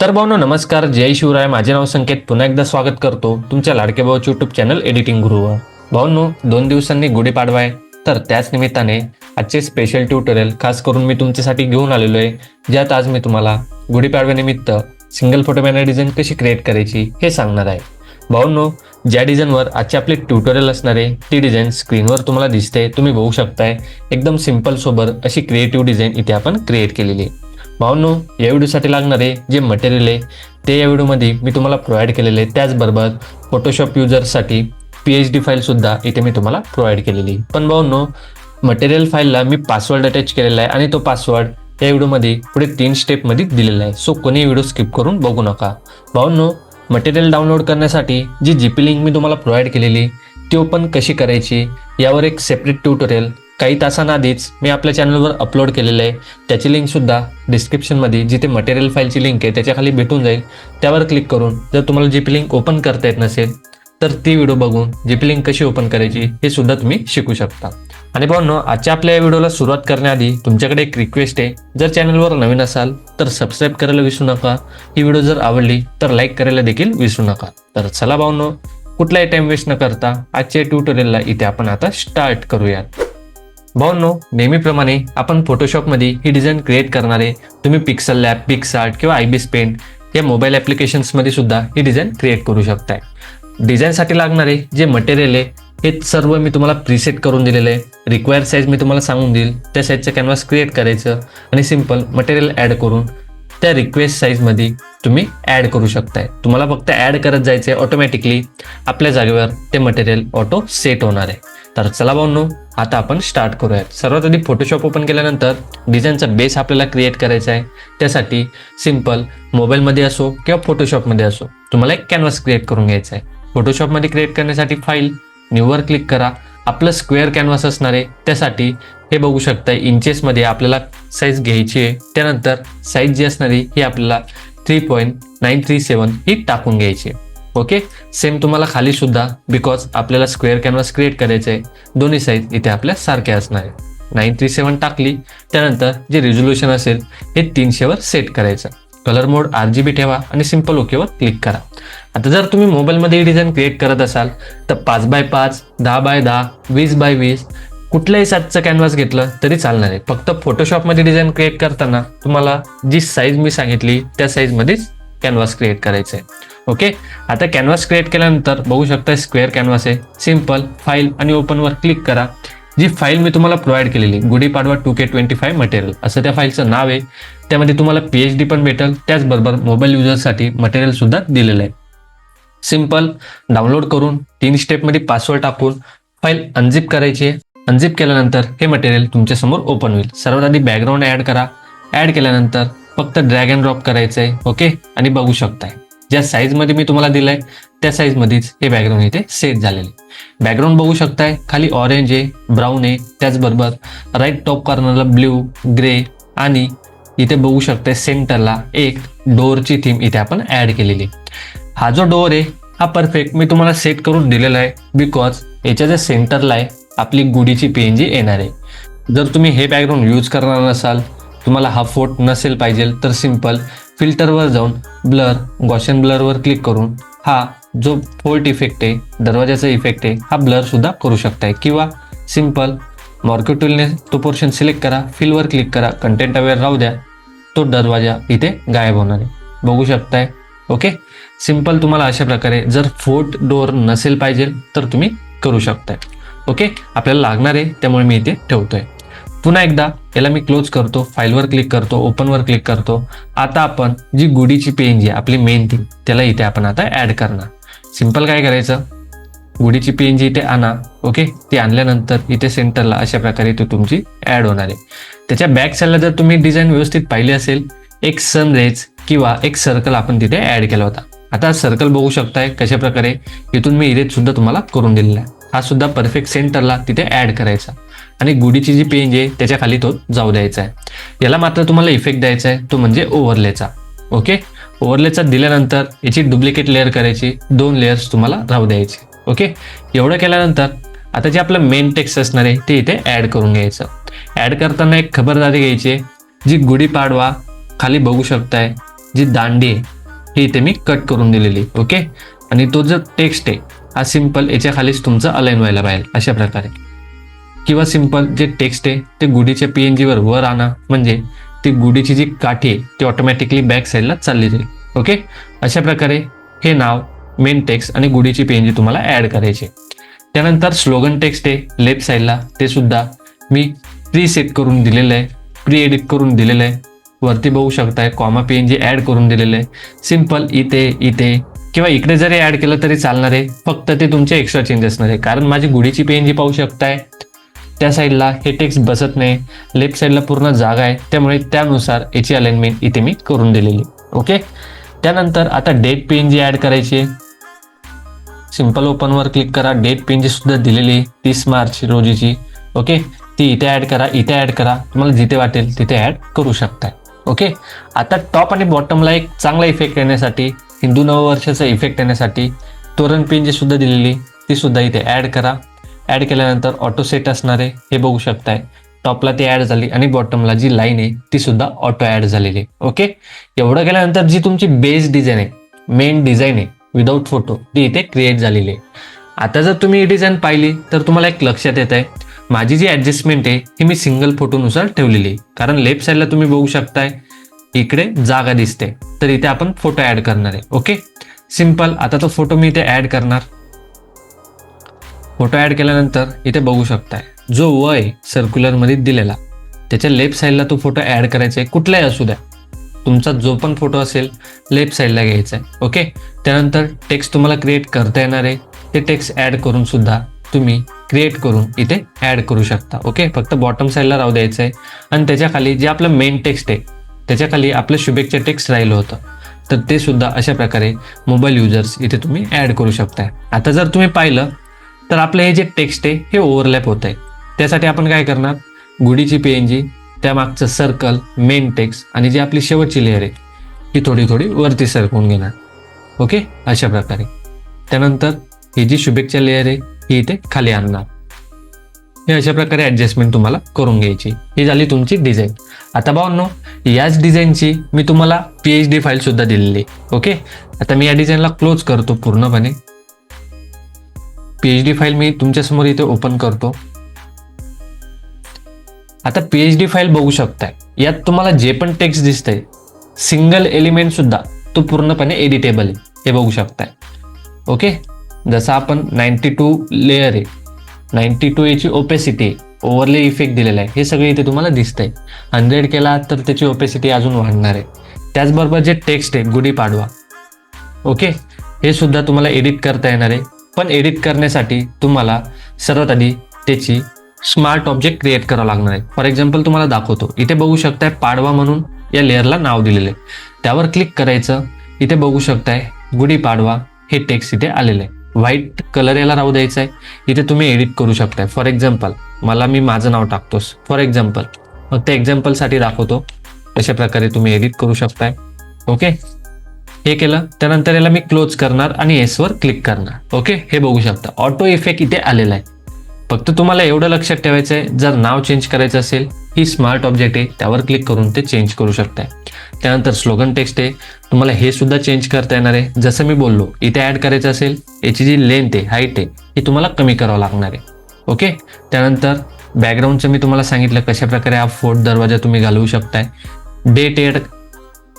तर भाऊनो नमस्कार. जय शिवराय. माझे नाव संकेत. पुन्हा एकदा स्वागत करतो तुमच्या लाडके भाऊ युट्यूब चॅनल एडिटिंग गुरुवर. भाऊनो दोन दिवसांनी गुढीपाडवा आहे तर त्याच निमित्ताने आजचे स्पेशल ट्युटोरियल खास करून मी तुमच्यासाठी घेऊन आलेलो आहे ज्यात आज मी तुम्हाला गुढीपाडव्यानिमित्त सिंगल फोटो बॅनर डिझाईन कशी क्रिएट करायची हे सांगणार आहे. भाऊनो ज्या डिझाईनवर आजचे आपले ट्युटोरियल असणार आहे ती डिझाईन स्क्रीनवर तुम्हाला दिसते. तुम्ही बघू शकताय एकदम सिंपल सोबत अशी क्रिएटिव्ह डिझाईन इथे आपण क्रिएट केलेली आहे. भाऊनो या व्हिडिओसाठी लागणारे जे मटेरियल आहे ते या व्हिडिओमध्ये मी तुम्हाला प्रोव्हाइड केलेले आहे. त्याचबरोबर फोटोशॉप युजर्ससाठी पी एच डी फाईलसुद्धा इथे मी तुम्हाला प्रोव्हाइड केलेली पण भाऊनो मटेरियल फाईलला मी पासवर्ड अटॅच केलेला आहे आणि तो पासवर्ड या व्हिडिओमध्ये पुढे तीन स्टेपमध्ये दिलेला आहे. सो कोणी व्हिडिओ स्किप करून बघू नका. भाऊनो मटेरियल डाउनलोड करण्यासाठी जी जी पी लिंक मी तुम्हाला प्रोव्हाइड केलेली ती ओपन कशी करायची यावर एक सेपरेट ट्युटोरियल काही तासांआधीच मी आपल्या चॅनलवर अपलोड केलेलं आहे. त्याची लिंकसुद्धा डिस्क्रिप्शनमध्ये जिथे मटेरियल फाईलची लिंक आहे त्याच्याखाली भेटून जाईल. त्यावर क्लिक करून जर तुम्हाला जी पी लिंक ओपन करता येत नसेल तर ती व्हिडिओ बघून जी पी लिंक कशी ओपन करायची हे सुद्धा तुम्ही शिकू शकता. आणि पाहून आजच्या आपल्या या व्हिडिओला सुरुवात करण्याआधी तुमच्याकडे एक रिक्वेस्ट आहे. जर चॅनलवर नवीन असाल तर सबस्क्राईब करायला विसरू नका. ही व्हिडिओ जर आवडली तर लाईक करायला देखील विसरू नका. तर चला भाऊनो कुठलाही टाइम वेस्ट न करता आजच्या ट्युटोरियलला इथे आपण आता स्टार्ट करूयात. भाऊनो नेहमीप्रमाणे आपण फोटोशॉपमध्ये ही डिझाईन क्रिएट करणारे तुम्ही पिक्सल लॅब पिक्सार्ट किंवा आयबीस पेंट या मोबाईल ॲप्लिकेशन्समध्ये सुद्धा ही डिझाईन क्रिएट करू शकताय. डिझाईनसाठी लागणारे जे मटेरियल आहे हे सर्व मी तुम्हाला प्रीसेट करून दिलेलं आहे. रिक्वायर्ड साईज मी तुम्हाला सांगून देईल. त्या साईजचं कॅनव्हास क्रिएट करायचं आणि सिंपल मटेरियल ॲड करून त्या रिक्वेस्ट साईजमध्ये तुम्ही ॲड करू शकताय. तुम्हाला फक्त ॲड करत जायचं आहे ऑटोमॅटिकली आपल्या जागेवर ते मटेरियल ऑटो सेट होणार आहे. तर चला भाऊनो आता आपण स्टार्ट करूयात. सर्वात आधी फोटोशॉप ओपन केल्यानंतर डिझाईनचा बेस आपल्याला क्रिएट करायचा आहे. त्यासाठी सिंपल मोबाईलमध्ये असो किंवा फोटोशॉपमध्ये असो तुम्हाला एक कॅनव्हास क्रिएट करून घ्यायचा आहे. फोटोशॉपमध्ये क्रिएट करण्यासाठी फाईल न्यूवर क्लिक करा. आपलं स्क्वेअर कॅनव्हास असणार आहे त्यासाठी हे बघू शकता इंचेसमध्ये आपल्याला साईज घ्यायची आहे. त्यानंतर साईज जी असणारी ही आपल्याला three point nine three seven ही टाकून घ्यायची आहे. ओके सेम तुम्हाला खाली सुद्धा बिकॉज आपल्याला स्क्वेअर कॅनव्हास क्रिएट करायचं आहे. दोन्ही साईज इथे आपल्या सारख्या असणार आहे. नाईन थ्री सेवन टाकली त्यानंतर जे रिझोल्युशन असेल हे तीनशेवर सेट करायचं colour mode R G B ठेवा आणि सिंपल ओकेवर क्लिक करा. आता जर तुम्ही मोबाईलमध्ये डिझाईन क्रिएट करत असाल तर पाच बाय पाच दहा बाय दहा वीस बाय वीस कुठल्याही साईजचं कॅनव्हास घेतलं तरी चालणार आहे. फक्त फोटोशॉपमध्ये डिझाईन क्रिएट करताना तुम्हाला जी साईज मी सांगितली त्या साईजमध्येच कॅनव्हास क्रिएट करायचं आहे ओके आता कॅनव्हास क्रिएट केल्यानंतर बघू शकता स्क्वेअर कॅनव्हास आहे. सिंपल फाईल आणि ओपनवर क्लिक करा. जी फाईल मी तुम्हाला प्रोव्हाइड केलेली Gudhi Padwa two K twenty five material असं त्या फाईलचं नाव आहे. त्यामध्ये तुम्हाला पी एच डी पण भेटेल. त्याचबरोबर मोबाईल युजरसाठी मटेरियलसुद्धा दिलेलं आहे. सिंपल डाउनलोड करून तीन स्टेपमध्ये पासवर्ड टाकून फाईल अनझिप करायची आहे. अनझिप केल्यानंतर हे मटेरियल तुमच्यासमोर ओपन होईल. सर्वात आधी बॅकग्राऊंड ॲड करा. ॲड केल्यानंतर फक्त ड्रॅग अँड ड्रॉप करायचं आहे. ओके आणि बघू शकताय. ज्या साईजमध्ये मी तुम्हाला दिलं आहे त्या साईजमध्येच हे बॅकग्राऊंड इथे सेट झालेले बॅकग्राऊंड बघू शकताय. खाली ऑरेंज आहे ब्राऊन आहे. त्याचबरोबर राईट टॉप कॉर्नरला ब्ल्यू ग्रे आणि इथे बघू शकते सेंटरला एक डोअरची थीम इथे आपण ॲड केलेली. हा जो डोअर आहे हा परफेक्ट मी तुम्हाला सेट करून दिलेला आहे बिकॉज याच्या ज्या सेंटरला आहे आपली गुडीची पी येणार आहे. जर तुम्ही हे बॅकग्राऊंड यूज करणार नसाल तुम्हाला हा फोट नसेल पाहिजे तर सिंपल फिल्टरवर जाऊन ब्लर गॉशन ब्लरवर क्लिक करून हा जो फोल्ट इफेक्ट आहे दरवाजाचा इफेक्ट आहे हा ब्लरसुद्धा करू शकताय. किंवा सिंपल मॉर्क्युटूलने तो पोर्शन सिलेक्ट करा फिलवर क्लिक करा कंटेंट अवेअर राहू द्या. तो दरवाजा इथे गायब होणार आहे. बघू शकताय. ओके सिंपल तुम्हाला अशा प्रकारे जर फोर्ट डोअर नसेल पाहिजे तर तुम्ही करू शकताय. ओके आपल्याला लागणार आहे त्यामुळे मी इथे ठेवतोय. पुन्हा एकदा याला मी क्लोज करतो फाईलवर क्लिक करतो ओपनवर क्लिक करतो. आता आपण जी गुडीची पेन जी आपली मेन थिंग त्याला इथे आपण आता ॲड करणार. सिंपल काय करायचं? गुढीची पेन जी इथे आणा ओके? ती आणल्यानंतर इथे सेंटरला अशा प्रकारे ती तुमची ॲड होणार आहे. त्याच्या बॅक साईडला जर तुम्ही डिझाईन व्यवस्थित पाहिली असेल एक सनरेज किंवा एक सर्कल आपण तिथे ॲड केला होता. आता सर्कल बघू शकताय कशा प्रकारे इथून मी इरेज सुद्धा तुम्हाला करून दिलेला आहे. हा सुद्धा परफेक्ट सेंटरला तिथे ॲड करायचा. आणि गुढीची जी पेंज आहे त्याच्याखाली तो जाऊ द्यायचा आहे. याला मात्र तुम्हाला इफेक्ट द्यायचा आहे तो म्हणजे ओव्हरलेचा ओके? ओव्हरलेचा दिल्यानंतर याची डुप्लिकेट लेअर करायची दोन लेअर्स तुम्हाला राहू द्यायचे. ओके? एवढं केल्यानंतर आता जे आपलं मेन टेक्स्ट असणार आहे ते इथे ॲड करून घ्यायचं. ॲड करताना एक खबरदारी घ्यायची आहे जी गुढीपाडवा खाली बघू शकताय जी दांडी आहे ही इथे मी कट करून दिलेली ओके? आणि तो जो टेक्स्ट आहे हा सिंपल याच्या खालीच तुमचं अलाईन व्हायला पाहिजे अशा प्रकारे. किंवा सिंपल जे टेक्स्ट आहे ते गुढीच्या पी एन जीवर वर आणा म्हणजे ती गुढीची जी काठी आहे ती ऑटोमॅटिकली बॅक साईडला चालली जाईल ओके? अशा प्रकारे हे नाव मेन टेक्स्ट आणि गुढीची पी तुम्हाला ॲड करायची. त्यानंतर स्लोगन टेक्स्ट आहे लेफ्ट साईडला ते सुद्धा मी प्री सेट करून दिलेलं आहे प्री एडिट करून दिलेलं आहे. वरती बघू शकताय कॉमा पी जी ॲड करून दिलेलं आहे. सिंपल इथे इथे. किंवा इकडे जरी ॲड केलं तरी चालणार आहे. फक्त ते तुमचे एक्स्ट्रा चेंज असणार आहे. कारण माझी गुढीची पी जी पाहू शकताय. त्या साईडला हे टेक्स्ट बसत नाही. लेफ्ट साईडला पूर्ण जागा आहे. त्यामुळे त्यानुसार याची अलाइनमेंट इथे मी करून दिलेली ओके त्यानंतर आता date P N G add करायची आहे. सिंपल ओपनवर क्लिक करा. डेट पिन जी सुद्धा दिलेली आहे तीस मार्च रोजीची. ओके ती इथे ॲड करा इथे ॲड करा. तुम्हाला जिथे वाटेल तिथे ॲड करू शकताय. ओके आता टॉप आणि बॉटमला एक चांगला इफेक्ट येण्यासाठी हिंदू नववर्षाचा इफेक्ट येण्यासाठी तोरण पिन जी सुद्धा दिलेली ती सुद्धा इथे ॲड करा. ॲड केल्यानंतर ऑटो सेट असणारे हे बघू शकताय. टॉपला ती ॲड झाली आणि बॉटमला जी लाईन आहे ती सुद्धा ऑटो ॲड झालेली आहे. ओके एवढं केल्यानंतर जी तुमची बेस डिझाईन आहे मेन डिझाईन आहे विदाऊट फोटो ती इथे क्रिएट झालेली आहे. आता जर तुम्ही ही डिझाईन पाहिली तर तुम्हाला एक लक्षात येत आहे माझी जी ॲडजस्टमेंट आहे ही मी सिंगल फोटोनुसार ठेवलेली आहे. कारण लेफ्ट साईडला तुम्ही बघू शकताय इकडे जागा दिसते. तर इथे आपण फोटो ॲड करणार आहे ओके सिंपल आता तो फोटो मी इथे ॲड करणार. फोटो ॲड केल्यानंतर इथे बघू शकताय. जो वय सर्क्युलरमध्ये दिलेला त्याच्या लेफ्ट साईडला तो फोटो ॲड करायचा आहे कुठलाही असू द्या. तुमचा जो पण फोटो असेल लेफ्ट साईडला घ्यायचा आहे ओके त्यानंतर टेक्स्ट तुम्हाला क्रिएट करता येणार आहे. ते टेक्स्ट ॲड करून सुद्धा तुम्ही क्रिएट करून इथे ॲड करू शकता ओके फक्त बॉटम साईडला राहू द्यायचं आहे. आणि त्याच्याखाली जे आपलं मेन टेक्स्ट आहे त्याच्याखाली आपलं शुभेच्छा टेक्स्ट राहिलं होतं. तर ते सुद्धा अशा प्रकारे मोबाईल युजर्स इथे तुम्ही ॲड करू शकताय. आता जर तुम्ही पाहिलं तर आपलं हे जे टेक्स्ट आहे हे ओव्हरलॅप होत आहे त्यासाठी आपण काय करणार? गुढीची पी एन जी त्यामागचं सर्कल मेन टेक्स आणि जी आपली शेवटची लेअर आहे ती थोडी थोडी वरती सरकवून घेणार. ओके अशा प्रकारे. त्यानंतर ही जी शुभेच्छा लेअर आहे ही इथे खाली आणणार. हे अशा प्रकारे ॲडजस्टमेंट तुम्हाला करून घ्यायची. ही झाली तुमची डिझाईन आता भावांनो याच डिझाईनची मी तुम्हाला पी एच डी फाईल सुद्धा दिलेली. आहे ओके आता मी या डिझाईनला क्लोज करतो पूर्णपणे. पी एच डी फाईल मी तुमच्यासमोर इथे ओपन करतो. आता पी एच डी फाईल बघू शकताय. यात तुम्हाला जे पण टेक्स्ट दिसतंय सिंगल एलिमेंट सुद्धा तो पूर्णपणे एडिटेबल आहे. हे बघू शकताय. ओके जसं आपण नाईन्टी टू लेअर आहे. नाईन्टी टू याची ओपेसिटी ओव्हरले इफेक्ट दिलेला आहे. हे सगळे इथे तुम्हाला दिसतंय. हंड्रेड केला तर त्याची ओपेसिटी अजून वाढणार आहे. त्याचबरोबर जे टेक्स्ट आहे गुढीपाडवा ओके हे सुद्धा तुम्हाला एडिट करता येणार आहे. पण एडिट करण्यासाठी तुम्हाला सर्वात आधी त्याची स्मार्ट ऑब्जेक्ट क्रिएट करावं लागणार आहे. फॉर एक्झाम्पल तुम्हाला दाखवतो. इथे बघू शकताय पाडवा म्हणून या लेअरला नाव दिलेलं आहे. त्यावर क्लिक करायचं. इथे बघू शकताय गुढी पाडवा हे टेक्स्ट इथे आलेलं आहे. व्हाईट कलर याला राहू द्यायचा आहे. इथे तुम्ही एडिट करू शकताय. फॉर एक्झाम्पल मला मी माझं नाव टाकतोस. फॉर एक्झाम्पल मग ते एक्झाम्पलसाठी दाखवतो. अशा प्रकारे तुम्ही एडिट करू शकताय. ओके हे केलं. त्यानंतर याला मी क्लोज करणार आणि एसवर क्लिक करणार. ओके हे बघू शकता. ऑटो इफेक्ट इथे आलेला आहे. फक्त तुम्हाला एवढं लक्षात ठेवायचं आहे जर नाव चेंज करायचं असेल ही स्मार्ट ऑब्जेक्ट आहे त्यावर क्लिक करून ते चेंज करू शकताय. त्यानंतर स्लोगन टेक्स्ट आहे तुम्हाला हे सुद्धा चेंज करता येणार आहे. जसं मी बोललो इथे ॲड करायचं असेल याची जी लेंथ आहे हाईट आहे ही तुम्हाला कमी करावं लागणार आहे. ओके त्यानंतर बॅकग्राऊंडचं मी तुम्हाला सांगितलं कशाप्रकारे हा फोर्ट दरवाजा तुम्ही घालवू शकताय. डेट एड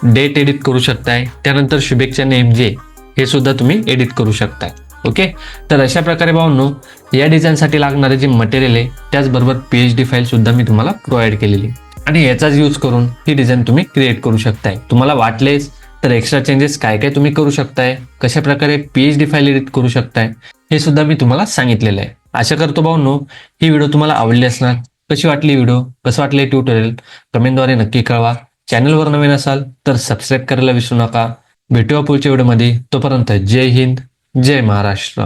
डेट एडिट करू शकताय. त्यानंतर शुभेच्छा नेम जे हे सुद्धा तुम्ही एडिट करू शकताय. ओके? तर अशा प्रकारे भावनो या डिझाईनसाठी लागणारे जे मटेरियल आहे त्याचबरोबर पी एच डी फाईल सुद्धा मी तुम्हाला प्रोव्हाइड केलेली. आणि याचाच यूज करून ही डिझाईन तुम्ही क्रिएट करू शकताय. तुम्हाला वाटलेच तर एक्स्ट्रा चेंजेस काय काय तुम्ही करू शकताय कशा प्रकारे P H D file edit करू शकताय हे सुद्धा मी तुम्हाला सांगितलेलं आहे. आशा करतो भाऊनो ही व्हिडिओ तुम्हाला आवडली असणार. कशी वाटली व्हिडिओ कसं वाटले ट्युटोरियल कमेंटद्वारे नक्की कळवा. चॅनलवर नवीन असाल तर सबस्क्राईब करायला विसरू नका. भेटूया पुढच्या व्हिडिओमध्ये तोपर्यंत जय हिंद. जय महाराष्ट्र